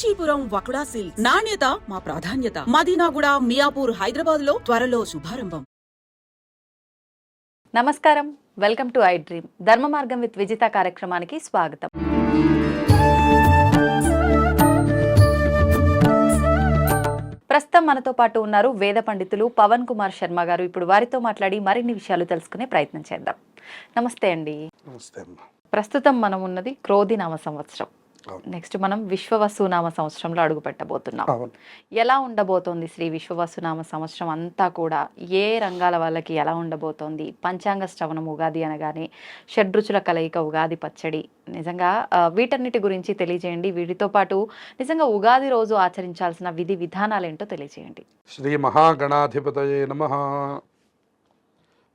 Kanchipuram వకుడా silks. నాణ్యత మా ప్రాధాన్యత. మదీనాగుడ మియాపూర్ హైదరాబాద్లో త్వరలో శుభారంభం. నమస్కారం. Welcome to I dream. ధర్మ మార్గం విత్ విజిత కార్యక్రమానికి స్వాగతం. ప్రస్తుతం మనతో పాటు ఉన్నారు వేద పండితులు పవన్ కుమార్ శర్మ గారు. ఇప్పుడు వారితో మాట్లాడి మరిన్ని విషయాలు తెలుసుకునే ప్రయత్నం చేద్దాం. నమస్తే అండి. నమస్తే ప్రస్తుతం మనం ఉన్నది క్రోధి నామ సంవత్సరం. నెక్స్ట్ మనం విశ్వవసు నామ సంవత్సరంలో అడుగు పెట్టబోతున్నాం. ఎలా ఉండబోతోంది శ్రీ విశ్వవసునామ సంవత్సరం అంతా కూడా? ఏ రంగాల వాళ్ళకి ఎలా ఉండబోతోంది? పంచాంగ శ్రవణం ఉగాది అనగానే షడ్రుచుల కలయిక ఉగాది పచ్చడి. నిజంగా వీటన్నిటి గురించి తెలియజేయండి. వీటితో పాటు నిజంగా ఉగాది రోజు ఆచరించాల్సిన విధి విధానాలు ఏంటో తెలియజేయండి. శ్రీ మహాగణాధిపతయే నమ.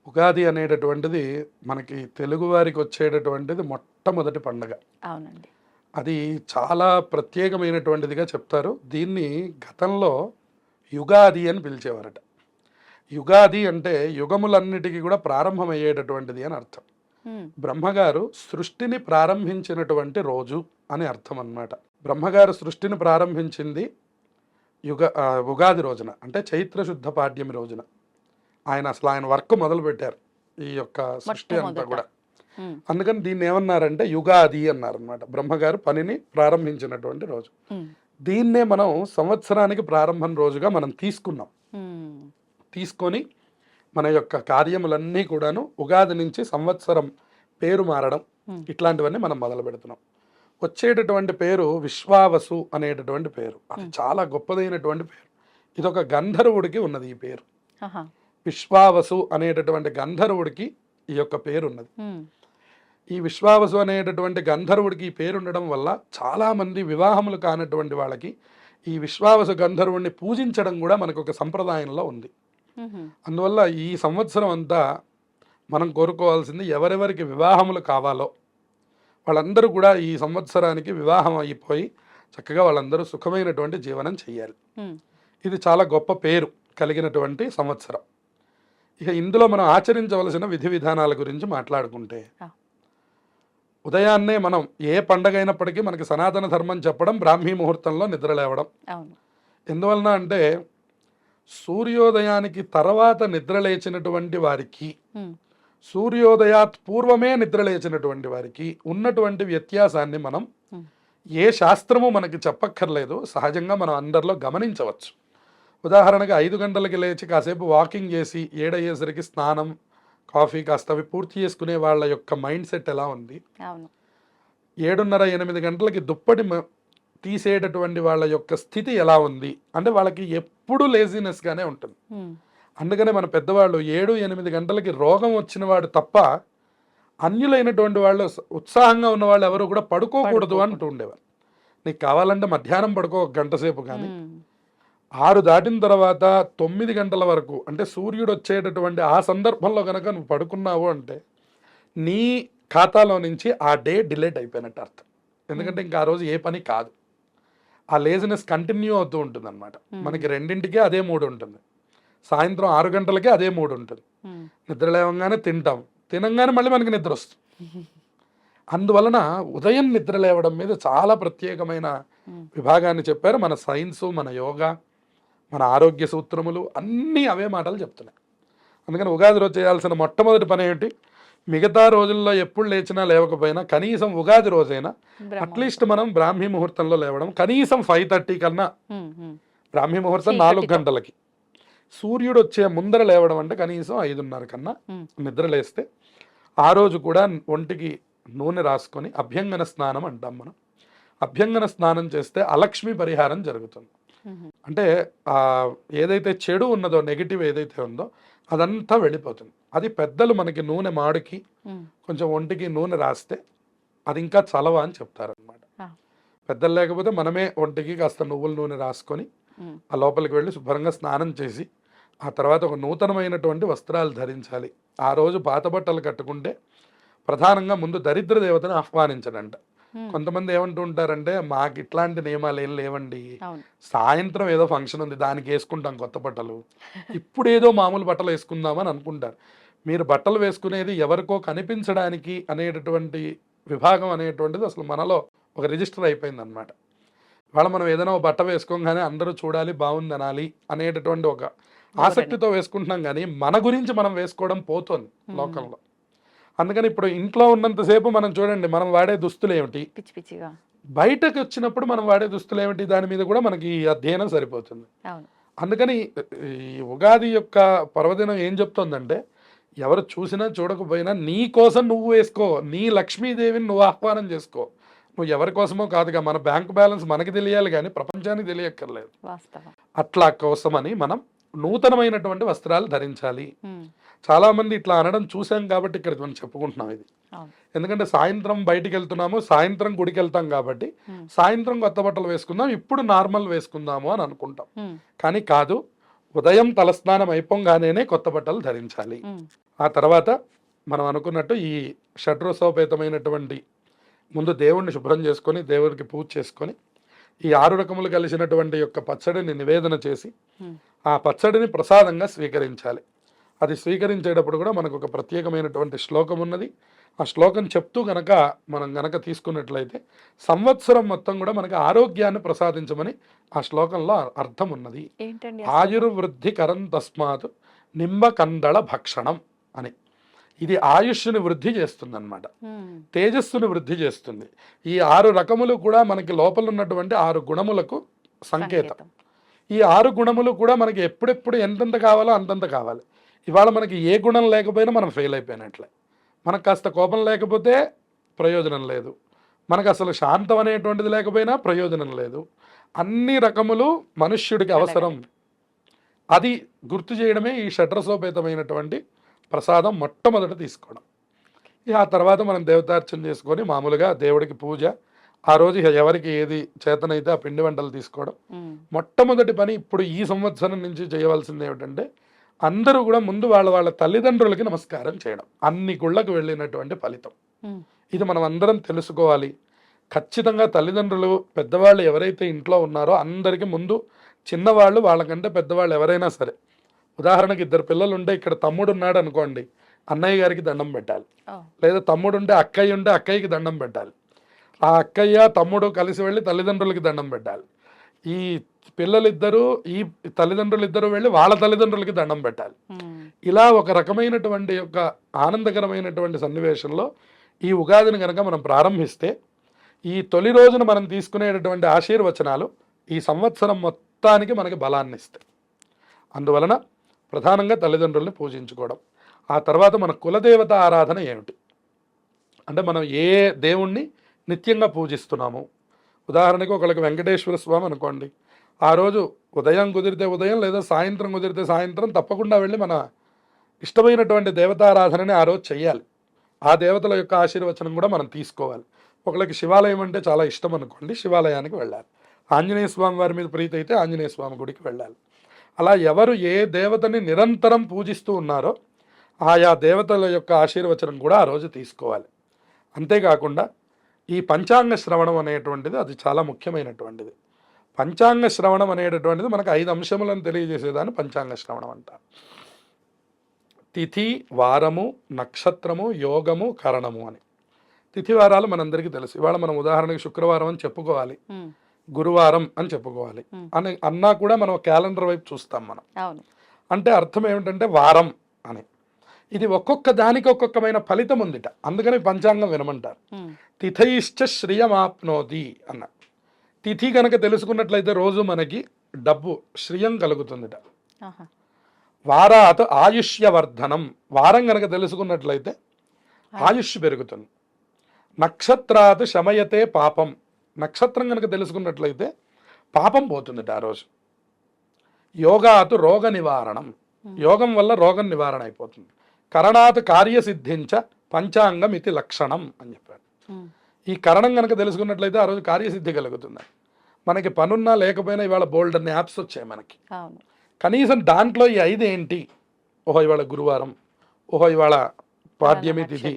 ఉగాది అనేటటువంటిది మనకి తెలుగువారికి వచ్చేటటువంటిది మొట్టమొదటి పండగ. అవునండి. అది చాలా ప్రత్యేకమైనటువంటిదిగా చెప్తారు. దీన్ని గతంలో యుగాది అని పిలిచేవారట. యుగాది అంటే యుగములన్నిటికీ కూడా ప్రారంభమయ్యేటటువంటిది అని అర్థం. బ్రహ్మగారు సృష్టిని ప్రారంభించినటువంటి రోజు అని అర్థం అన్నమాట. బ్రహ్మగారు సృష్టిని ప్రారంభించింది యుగ ఉగాది రోజున అంటే చైత్ర శుద్ధ పాడ్యమి రోజున. ఆయన అసలు ఆయన వర్క్ మొదలు పెట్టారు ఈ యొక్క సృష్టి అంతా. కూడా. అందుకని దీన్ని ఏమన్నారంటే యుగాది అన్నారు అనమాట బ్రహ్మగారు పనిని ప్రారంభించినటువంటి రోజు. దీన్నే మనం సంవత్సరానికి ప్రారంభం రోజుగా మనం తీసుకున్నాం. తీసుకొని మన యొక్క కార్యములన్నీ కూడాను ఉగాది నుంచి సంవత్సరం పేరు మారడం. ఇట్లాంటివన్నీ మనం మొదలు పెడుతున్నాం. వచ్చేటటువంటి పేరు విశ్వావసు అనేటటువంటి పేరు. అది చాలా గొప్పదైనటువంటి పేరు. ఇది ఒక గంధర్వుడికి ఉన్నది ఈ పేరు. విశ్వావసు అనేటటువంటి గంధర్వుడికి ఈ యొక్క పేరు ఉన్నది ఈ విశ్వావసు అనేటటువంటి గంధర్వుడికి ఈ పేరు ఉండడం వల్ల చాలామంది వివాహములు కానటువంటి వాళ్ళకి ఈ విశ్వావసు గంధర్వుడిని పూజించడం కూడా మనకు ఒక సంప్రదాయంలో ఉంది. అందువల్ల ఈ సంవత్సరం అంతా మనం కోరుకోవాల్సింది ఎవరెవరికి వివాహములు కావాలో వాళ్ళందరూ కూడా ఈ సంవత్సరానికి వివాహం అయిపోయి చక్కగా వాళ్ళందరూ సుఖమైనటువంటి జీవనం చేయాలి ఇది చాలా గొప్ప పేరు కలిగినటువంటి సంవత్సరం. ఇక ఇందులో మనం ఆచరించవలసిన విధి విధానాల గురించి మాట్లాడుకుంటే. ఉదయాన్నే మనం ఏ పండగ అయినప్పటికీ మనకి సనాతన ధర్మం చెప్పడం బ్రాహ్మీ ముహూర్తంలో నిద్ర లేవడం. ఎందువలన అంటే సూర్యోదయానికి తర్వాత నిద్ర లేచినటువంటి వారికి సూర్యోదయాత్ పూర్వమే నిద్ర లేచినటువంటి వారికి ఉన్నటువంటి వ్యత్యాసాన్ని మనం ఏ శాస్త్రము మనకి చెప్పక్కర్లేదు సహజంగా మనం అందరిలో గమనించవచ్చు. ఉదాహరణకి ఐదు గంటలకి లేచి కాసేపు వాకింగ్ చేసి ఏడయ్యేసరికి స్నానం కాఫీ కాస్త అవి పూర్తి చేసుకునే వాళ్ళ యొక్క మైండ్ సెట్ ఎలా ఉంది? ఏడున్నర ఎనిమిది గంటలకి దుప్పటి తీసేటటువంటి వాళ్ళ యొక్క స్థితి ఎలా ఉంది? అంటే వాళ్ళకి ఎప్పుడూ లేజినెస్గానే ఉంటుంది. అందుకనే మన పెద్దవాళ్ళు ఏడు ఎనిమిది గంటలకి రోగం వచ్చిన వాడు తప్ప అన్యులైనటువంటి వాళ్ళు ఉత్సాహంగా ఉన్న వాళ్ళు ఎవరు కూడా పడుకోకూడదు అంటూ ఉండేవారు. నీకు కావాలంటే మధ్యాహ్నం పడుకో ఒక గంట సేపు కానీ. ఆరు దాటిన తర్వాత తొమ్మిది గంటల వరకు అంటే సూర్యుడు వచ్చేటటువంటి ఆ సందర్భంలో కనుక నువ్వు పడుకున్నావు అంటే నీ ఖాతాలో నుంచి ఆ డే డిలేట్ అయిపోయినట్టు అర్థం. ఎందుకంటే ఇంకా ఆ రోజు ఏ పని కాదు. ఆ లేజినెస్ కంటిన్యూ అవుతూ ఉంటుంది అనమాట మనకి రెండింటికే అదే మూడు ఉంటుంది. సాయంత్రం ఆరు గంటలకే అదే మూడు ఉంటుంది. నిద్ర లేవగానే తింటాం. తినంగానే మళ్ళీ మనకి నిద్ర వస్తుంది. అందువలన ఉదయం నిద్ర లేవడం మీద చాలా ప్రత్యేకమైన విభాగాన్ని చెప్పారు మన సైన్సు మన యోగా. మన ఆరోగ్య సూత్రములు అన్నీ అవే మాటలు చెప్తున్నాయి. అందుకని ఉగాది రోజు చేయాల్సిన మొట్టమొదటి పని ఏంటి? మిగతా రోజుల్లో ఎప్పుడు లేచినా లేవకపోయినా కనీసం ఉగాది రోజైనా. అట్లీస్ట్ మనం బ్రాహ్మీ ముహూర్తంలో లేవడం కనీసం ఫైవ్ థర్టీ కన్నా బ్రాహ్మీ ముహూర్తం 3:30 నాలుగు గంటలకి. సూర్యుడు వచ్చే ముందర లేవడం అంటే కనీసం ఐదున్నర కన్నా నిద్ర లేస్తే ఆ రోజు కూడా ఒంటికి నూనె రాసుకొని అభ్యంగన స్నానం అంటాం మనం. అభ్యంగన స్నానం చేస్తే అలక్ష్మి పరిహారం జరుగుతుంది. అంటే ఏదైతే చెడు ఉన్నదో నెగిటివ్ ఏదైతే ఉందో అదంతా వెళ్ళిపోతుంది. అది పెద్దలు మనకి నూనె మాడికి కొంచెం ఒంటికి నూనె రాస్తే అది ఇంకా చలవ అని చెప్తారనమాట. పెద్దలు లేకపోతే మనమే ఒంటికి కాస్త నువ్వుల నూనె రాసుకొని ఆ లోపలికి వెళ్ళి శుభ్రంగా స్నానం చేసి ఆ తర్వాత ఒక నూతనమైనటువంటి వస్త్రాలు ధరించాలి. ఆ రోజు పాత బట్టలు కట్టుకుంటే ప్రధానంగా ముందు దరిద్ర దేవతను ఆహ్వానించడంట. కొంతమంది ఏమంటూ ఉంటారంటే మాకు ఇట్లాంటి నియమాలు ఏం లేవండి. సాయంత్రం ఏదో ఫంక్షన్ ఉంది దానికి వేసుకుంటాం కొత్త బట్టలు. ఇప్పుడు ఏదో మామూలు బట్టలు వేసుకుందామని అనుకుంటారు. మీరు బట్టలు వేసుకునేది ఎవరికో కనిపించడానికి అనేటటువంటి విభాగం అనేటువంటిది అసలు మనలో ఒక రిజిస్టర్ అయిపోయింది అనమాట వాళ్ళ మనం ఏదైనా ఒక బట్ట వేసుకోగానే అందరూ చూడాలి బాగుంది అనాలి అనేటటువంటి ఒక ఆసక్తితో వేసుకుంటున్నాం కానీ మన గురించి మనం వేసుకోవడం పోతుంది లోకంలో అందుకని ఇప్పుడు ఇంట్లో ఉన్నంతసేపు మనం చూడండి మనం వాడే దుస్తులు ఏమిటి? పిచ్చి పిచ్చిగా. బయటకు వచ్చినప్పుడు మనం వాడే దుస్తులు ఏమిటి? దాని మీద కూడా మనకి ఈ అధ్యయనం సరిపోతుంది. అందుకని ఈ ఉగాది యొక్క పర్వదినం ఏం చెప్తోందంటే ఎవరు చూసినా చూడకపోయినా నీ కోసం నువ్వు వేసుకో నీ లక్ష్మీదేవిని నువ్వు ఆహ్వానం చేసుకో. నువ్వు ఎవరి కోసమో కాదుగా మన బ్యాంక్ బ్యాలెన్స్ మనకి తెలియాలి కానీ ప్రపంచానికి తెలియక్కర్లేదు. అట్లా కోసమని మనం నూతనమైనటువంటి వస్త్రాలు ధరించాలి. ఉమ్, చాలా మంది ఇట్లా అనడం చూసాం కాబట్టి ఇక్కడ మనం చెప్పుకుంటున్నాం ఇది. ఎందుకంటే సాయంత్రం బయటికి వెళ్తున్నాము సాయంత్రం గుడికి వెళ్తాం కాబట్టి సాయంత్రం కొత్త బట్టలు వేసుకుందాం ఇప్పుడు నార్మల్ వేసుకుందాము అని అనుకుంటాం. కానీ కాదు ఉదయం తలస్నానం అయిపోగానే కొత్త బట్టలు ధరించాలి. ఆ తర్వాత మనం అనుకున్నట్టు ఈ షడ్రోసోపేతమైనటువంటి ముందు దేవుణ్ణి శుభ్రం చేసుకొని దేవుడికి పూజ చేసుకొని ఈ ఆరు రకములు కలిసినటువంటి యొక్క పచ్చడిని నివేదన చేసి ఆ పచ్చడిని ప్రసాదంగా స్వీకరించాలి. అది స్వీకరించేటప్పుడు కూడా మనకు ఒక ప్రత్యేకమైనటువంటి శ్లోకం ఉన్నది. ఆ శ్లోకం చెప్తూ గనక మనం గనక తీసుకున్నట్లయితే సంవత్సరం మొత్తం కూడా మనకి ఆరోగ్యాన్ని ప్రసాదించమని ఆ శ్లోకంలో అర్థం ఉన్నది. ఆయుర్వృద్ధి కరం తస్మాత్ నింబకందళ భక్షణం అని. ఇది ఆయుష్ని వృద్ధి చేస్తుంది అనమాట తేజస్సును వృద్ధి చేస్తుంది. ఈ ఆరు రకములు కూడా మనకి లోపల ఉన్నటువంటి ఆరు గుణములకు సంకేతం. ఈ ఆరు గుణములు కూడా మనకి ఎప్పుడెప్పుడు ఎంతెంత కావాలో అంతంత కావాలి. ఇవాళ మనకి ఏ గుణం లేకపోయినా మనం ఫెయిల్ అయిపోయినట్లే. మనకు కాస్త కోపం లేకపోతే ప్రయోజనం లేదు. మనకు అసలు శాంతం అనేటువంటిది లేకపోయినా ప్రయోజనం లేదు. అన్ని రకములు మనుష్యుడికి అవసరం. అది గుర్తు చేయడమే ఈ షడ్రసోపేతమైనటువంటి ప్రసాదం మొట్టమొదట తీసుకోవడం. ఆ తర్వాత మనం దేవతార్చన చేసుకొని మామూలుగా దేవుడికి పూజ ఆ రోజు ఎవరికి ఏది చేతనైతే ఆ పిండి వంటలు తీసుకోవడం. మొట్టమొదటి పని ఇప్పుడు ఈ సంవత్సరం నుంచి చేయవలసింది ఏమిటంటే అందరూ కూడా ముందు వాళ్ళ వాళ్ళ తల్లిదండ్రులకి నమస్కారం చేయడం. అన్ని గుళ్ళకు వెళ్ళినటువంటి ఫలితం. ఇది మనం అందరం తెలుసుకోవాలి. ఖచ్చితంగా తల్లిదండ్రులు పెద్దవాళ్ళు ఎవరైతే ఇంట్లో ఉన్నారో అందరికీ ముందు చిన్నవాళ్ళు వాళ్ళకంటే పెద్దవాళ్ళు ఎవరైనా సరే ఉదాహరణకి ఇద్దరు పిల్లలు ఉంటే ఇక్కడ తమ్ముడు ఉన్నాడు అనుకోండి అన్నయ్య గారికి దండం పెట్టాలి. లేదా తమ్ముడు ఉంటే అక్కయ్య ఉంటే అక్కయ్యకి దండం పెట్టాలి. ఆ అక్కయ్య తమ్ముడు కలిసి వెళ్ళి తల్లిదండ్రులకి దండం పెట్టాలి. ఈ పిల్లలిద్దరూ ఈ తల్లిదండ్రులు ఇద్దరు వెళ్ళి వాళ్ళ తల్లిదండ్రులకి దండం పెట్టాలి. ఉమ్, ఇలా ఒక రకమైనటువంటి యొక్క ఆనందకరమైనటువంటి సన్నివేశంలో ఈ ఉగాదిని కనుక మనం ప్రారంభిస్తే ఈ తొలి రోజున మనం తీసుకునేటటువంటి ఆశీర్వచనాలు ఈ సంవత్సరం మొత్తానికి మనకి బలాన్ని ఇస్తాయి అందువలన ప్రధానంగా తల్లిదండ్రుల్ని పూజించుకోవడం. ఆ తర్వాత మన కులదేవత ఆరాధన ఏమిటి? అంటే మనం ఏ దేవుణ్ణి నిత్యంగా పూజిస్తున్నాము? ఉదాహరణకి ఒకళ్ళకి వెంకటేశ్వర స్వామి అనుకోండి. ఆ రోజు ఉదయం కుదిరితే ఉదయం లేదా సాయంత్రం కుదిరితే సాయంత్రం తప్పకుండా వెళ్ళి మన ఇష్టమైనటువంటి దేవతారాధనని ఆ రోజు చేయాలి ఆ దేవతల యొక్క ఆశీర్వచనం కూడా మనం తీసుకోవాలి. ఒకళ్ళకి శివాలయం అంటే చాలా ఇష్టం అనుకోండి శివాలయానికి వెళ్ళాలి. ఆంజనేయ స్వామి వారి మీద ప్రీతి అయితే ఆంజనేయ స్వామి గుడికి వెళ్ళాలి. అలా ఎవరు ఏ దేవతని నిరంతరం పూజిస్తూ ఉన్నారో ఆయా దేవతల యొక్క ఆశీర్వచనం కూడా ఆ రోజు తీసుకోవాలి. అంతేకాకుండా ఈ పంచాంగ శ్రవణం అనేటువంటిది అది చాలా ముఖ్యమైనటువంటిది. పంచాంగ శ్రవణం అనేటటువంటిది మనకు ఐదు అంశములను తెలియజేసేదాన్ని పంచాంగ శ్రవణం అంటారు తిథి వారము నక్షత్రము యోగము కరణము అని. తిథి వారాలు మనందరికీ తెలుసు. ఇవాళ మనం ఉదాహరణకి శుక్రవారం అని చెప్పుకోవాలి. గురువారం అని చెప్పుకోవాలి. అని అన్నా కూడా మనం క్యాలెండర్ వైపు చూస్తాం మనం. అంటే అర్థం ఏమిటంటే వారం అని. ఇది ఒక్కొక్క దానికి ఒక్కొక్కమైన ఫలితం ఉందిట. అందుకని పంచాంగం వినమంటారు. ఉమ్, తిథయిశ్చ శ్రియమాప్నోతి అన్న. తిథి కనుక తెలుసుకున్నట్లయితే రోజు మనకి డబ్బు శ్రియం కలుగుతుందిట. వారాత్ ఆయుష్యవర్ధనం. వారం కనుక తెలుసుకున్నట్లయితే ఆయుష్ పెరుగుతుంది. నక్షత్రాత్ శమయతే పాపం. నక్షత్రం కనుక తెలుసుకున్నట్లయితే పాపం పోతుందిట ఆ రోజు. యోగాత్ రోగ నివారణం. యోగం వల్ల రోగం నివారణ అయిపోతుంది. కరణాత్ కార్యసిద్ధించ పంచాంగం ఇది లక్షణం అని చెప్పాడు ఈ కరణం కనుక తెలుసుకున్నట్లయితే ఆ రోజు కార్యసిద్ధి కలుగుతుంది. మనకి పనున్నా లేకపోయినా ఇవాళ బోల్డ్ అనే యాప్స్ వచ్చాయి మనకి. కనీసం దాంట్లో ఈ ఐదు ఏంటి ఓహో ఇవాళ గురువారం. ఓహో ఇవాళ పాడ్యమి తిథి.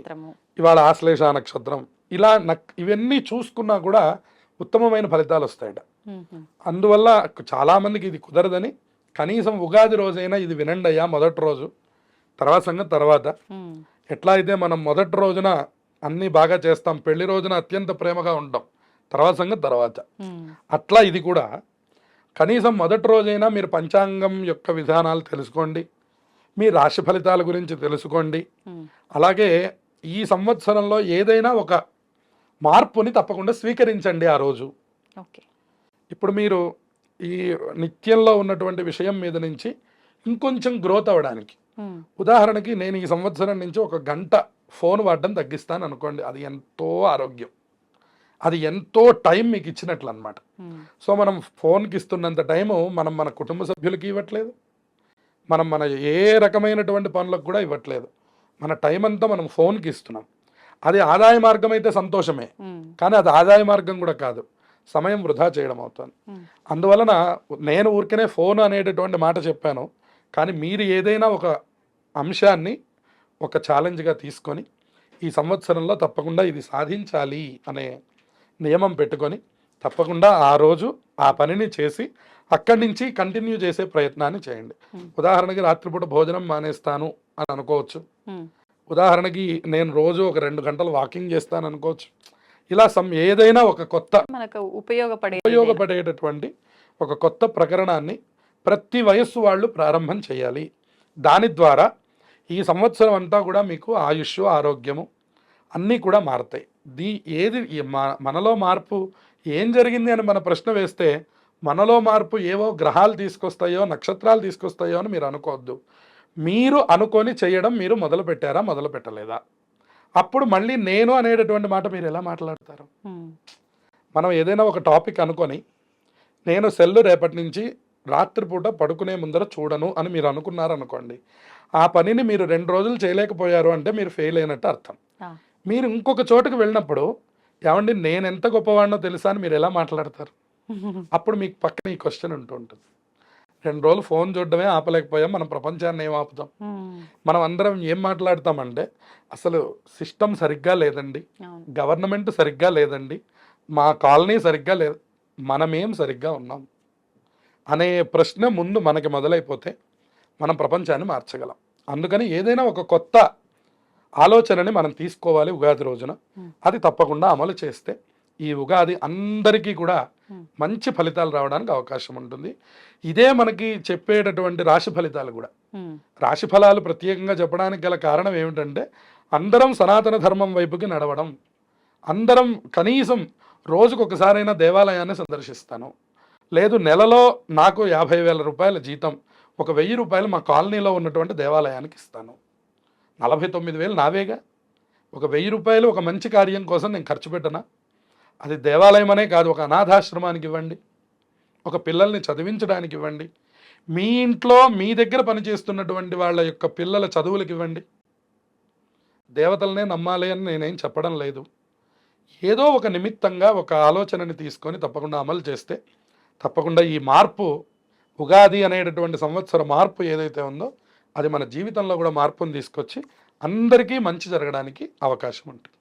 ఇవాళ ఆశ్లేష నక్షత్రం. ఇలా నక్ ఇవన్నీ చూసుకున్నా కూడా ఉత్తమమైన ఫలితాలు వస్తాయట. అందువల్ల చాలామందికి ఇది కుదరదని కనీసం ఉగాది రోజైనా ఇది వినండి అయ్యా మొదటి రోజు తర్వాత సంగతి తర్వాత. ఎట్లా అయితే మనం మొదటి రోజున అన్నీ బాగా చేస్తాం పెళ్ళి రోజున అత్యంత ప్రేమగా ఉంటాం తర్వాత సంగతి తర్వాత. అట్లా ఇది కూడా కనీసం మొదటి రోజైనా మీరు పంచాంగం యొక్క విధానాలు తెలుసుకోండి మీ రాశి ఫలితాల గురించి తెలుసుకోండి. అలాగే ఈ సంవత్సరంలో ఏదైనా ఒక మార్పుని తప్పకుండా స్వీకరించండి ఆ రోజు. ఓకే. ఇప్పుడు మీరు ఈ నిత్యంలో ఉన్నటువంటి విషయం మీద నుంచి ఇంకొంచెం గ్రోత్ అవ్వడానికి. ఉదాహరణకి నేను ఈ సంవత్సరం నుంచి ఒక గంట ఫోన్ వాడడం తగ్గిస్తాను అనుకోండి. అది ఎంతో ఆరోగ్యం. అది ఎంతో టైం మీకు ఇచ్చినట్లు అనమాట సో మనం ఫోన్కి ఇస్తున్నంత టైము మనం మన కుటుంబ సభ్యులకి ఇవ్వట్లేదు. మనం మన ఏ రకమైనటువంటి పనులకు కూడా ఇవ్వట్లేదు. మన టైం అంతా మనం ఫోన్కి ఇస్తున్నాం. అది ఆదాయ మార్గం అయితే సంతోషమే. కానీ అది ఆదాయ మార్గం కూడా కాదు. సమయం వృధా చేయడం అవుతుంది. అందువలన నేను ఊరికనే ఫోన్ అనేటటువంటి మాట చెప్పాను. కానీ మీరు ఏదైనా ఒక అంశాన్ని ఒక ఛాలెంజ్గా తీసుకొని ఈ సంవత్సరంలో తప్పకుండా ఇది సాధించాలి అనే నియమం పెట్టుకొని తప్పకుండా ఆ రోజు ఆ పనిని చేసి అక్కడి నుంచి కంటిన్యూ చేసే ప్రయత్నాన్ని చేయండి. ఉదాహరణకి రాత్రిపూట భోజనం మానేస్తాను అని అనుకోవచ్చు. ఉదాహరణకి నేను రోజు ఒక రెండు గంటలు వాకింగ్ చేస్తాను అనుకోవచ్చు. ఇలా సమ్ ఏదైనా ఒక కొత్త మనకు ఉపయోగపడే ఉపయోగపడేటటువంటి ఒక కొత్త ప్రకరణాన్ని ప్రతి వయస్సు వాళ్ళు ప్రారంభం చేయాలి. దాని ద్వారా ఈ సంవత్సరం అంతా కూడా మీకు ఆయుష్ ఆరోగ్యము అన్నీ కూడా మారతాయి. దీ ఏది మనలో మార్పు ఏం జరిగింది అని మన ప్రశ్న వేస్తే మనలో మార్పు ఏవో గ్రహాలు తీసుకొస్తాయో నక్షత్రాలు తీసుకొస్తాయో అని మీరు అనుకోవద్దు. మీరు అనుకొని చేయడం మీరు మొదలు పెట్టారా మొదలు పెట్టలేదా? అప్పుడు మళ్ళీ నేను అనేటటువంటి మాట మీరు ఎలా మాట్లాడతారు? మనం ఏదైనా ఒక టాపిక్ అనుకొని నేను సెల్ రేపటి నుంచి రాత్రిపూట పడుకునే ముందర చూడను అని మీరు అనుకున్నారు అనుకోండి ఆ పనిని మీరు రెండు రోజులు చేయలేకపోయారు అంటే మీరు ఫెయిల్ అయినట్టు అర్థం. మీరు ఇంకొక చోటుకు వెళ్ళినప్పుడు ఏమండి నేను ఎంత గొప్పవాడినో తెలుసా అని మీరు ఎలా మాట్లాడతారు? అప్పుడు మీకు పక్కన ఈ క్వశ్చన్ ఉంటూ ఉంటుంది. రెండు రోజులు ఫోన్ చూడడమే ఆపలేకపోయాం మనం ప్రపంచాన్ని ఏం ఆపుతాం? మనం అందరం ఏం మాట్లాడతామంటే అసలు సిస్టమ్ సరిగ్గా లేదండి గవర్నమెంట్ సరిగ్గా లేదండి మా కాలనీ సరిగ్గా లేదు మనమేం సరిగ్గా ఉన్నాం? అనే ప్రశ్న ముందు మనకి మొదలైపోతే మనం ప్రపంచాన్ని మార్చగలం. అందుకని ఏదైనా ఒక కొత్త ఆలోచనని మనం తీసుకోవాలి ఉగాది రోజున. అది తప్పకుండా అమలు చేస్తే ఈ ఉగాది అందరికీ కూడా. మంచి ఫలితాలు రావడానికి అవకాశం ఉంటుంది. ఇదే మనకి చెప్పేటటువంటి రాశి ఫలితాలు కూడా. ఉమ్, రాశి ఫలాలు ప్రత్యేకంగా చెప్పడానికి గల కారణం ఏమిటంటే అందరం సనాతన ధర్మం వైపుకి నడవడం. అందరం కనీసం రోజుకు ఒకసారైనా దేవాలయాన్ని సందర్శిస్తాను. లేదు నెలలో నాకు యాభై వేల రూపాయల జీతం ఒక వెయ్యి రూపాయలు మా కాలనీలో ఉన్నటువంటి దేవాలయానికి ఇస్తాను. నలభై తొమ్మిది వేలు నావేగా? ఒక వెయ్యి రూపాయలు ఒక మంచి కార్యం కోసం నేను ఖర్చు పెట్టనా? అది దేవాలయం అనే కాదు ఒక అనాథాశ్రమానికి ఇవ్వండి ఒక పిల్లల్ని చదివించడానికి ఇవ్వండి మీ ఇంట్లో మీ దగ్గర పనిచేస్తున్నటువంటి వాళ్ళ యొక్క పిల్లల చదువులకు ఇవ్వండి. దేవతలనే నమ్మాలి అని నేనేం చెప్పడం లేదు. ఏదో ఒక నిమిత్తంగా ఒక ఆలోచనని తీసుకొని తప్పకుండా అమలు చేస్తే తప్పకుండా ఈ మార్పు ఉగాది అనేటటువంటి సంవత్సర మార్పు ఏదైతే ఉందో అది మన జీవితంలో కూడా మార్పును తీసుకొచ్చి అందరికీ మంచి జరగడానికి అవకాశం ఉంటుంది.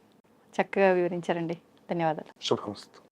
చక్కగా వివరించారండి. ధన్యవాదాలు. శుభమస్తు